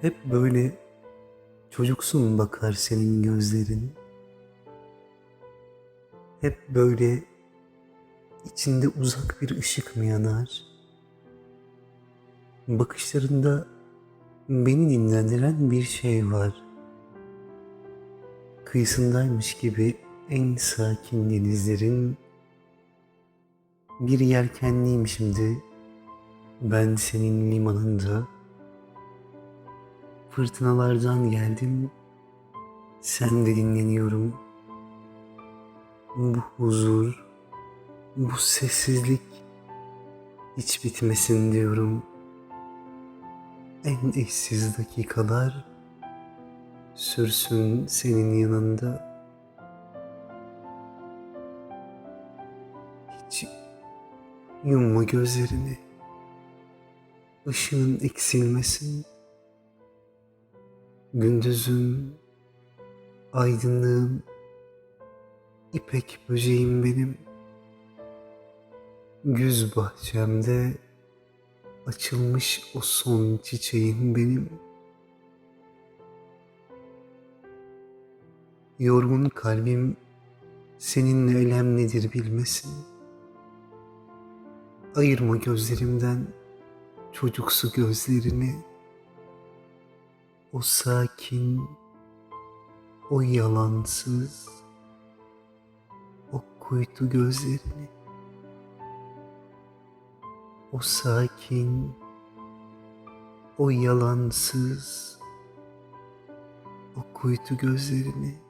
Hep böyle çocuksun bakar senin gözlerin. Hep böyle içinde uzak bir ışık mı yanar? Bakışlarında beni dinlendiren bir şey var. Kıyısındaymış gibi en sakin denizlerin bir yelkenliyim şimdi. Ben senin limanında. Fırtınalardan geldim. Sen de dinleniyorum. Bu huzur, bu sessizlik hiç bitmesin diyorum. En eşsiz dakikalar sürsün senin yanında. Hiç yumma gözlerini. Işığın eksilmesin. Gündüzüm, aydınlığım, ipek böceğim benim. Güz bahçemde açılmış o son çiçeğim benim. Yorgun kalbim seninle elem nedir bilmesin. Ayırma gözlerimden çocuksu gözlerini. O sakin, o yalansız, o kuytu gözlerini. O sakin, o yalansız, o kuytu gözlerini.